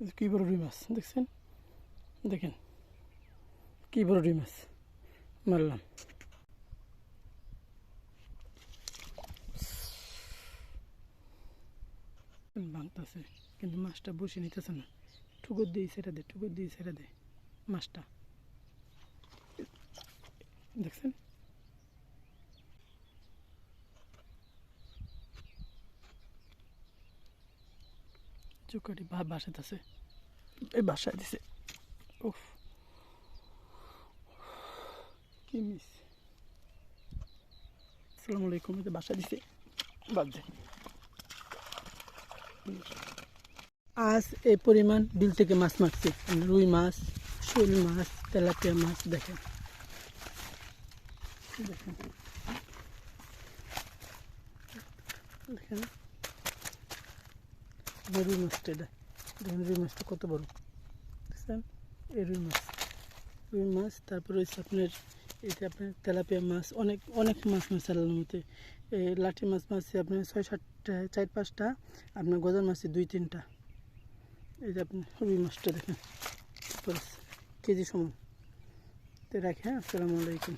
কি বড় রুই মাছ দেখছেন? দেখেন। কি বড় রুই মাছ মারলাম। ভাঙতেছে কিন্তু মাছটা বসে নিতেছে না। ঠুকুর দিয়ে ছেড়ে দে, ঠুকুর দিয়ে ছেড়ে দে, মাছটা। দেখছেন? আছে এই বাসায় দিছে। উফ। কি মিস। আসসালামু আলাইকুম যে বাসা দিছে। বাদ আজ এই পরিমাণ বিল থেকে মাছ মারছে। রুই মাছ, শোল মাছ, তেলাপিয়া মাছ, দেখেন। দেখেন। দেখেন। রুই মাছটা এটা। দেখেন রুই মাছটা কত বড়। দেখছেন এই রুই মাছ। রুই মাছ, তারপরে হচ্ছে আপনার এটা আপনার তেলাপিয়া মাছ, অনেক অনেক মাছ মাছ মতে। এই লাঠি মাছ মাছে আপনার ছয় সাতটা, চার পাঁচটা, আপনার গজার মাছে দুই, তিনটা। এই যে আপনি রুই মাছটা দেখেন। কেজি সমান। তো রাখি হ্যাঁ? আসসালামু আলাইকুম।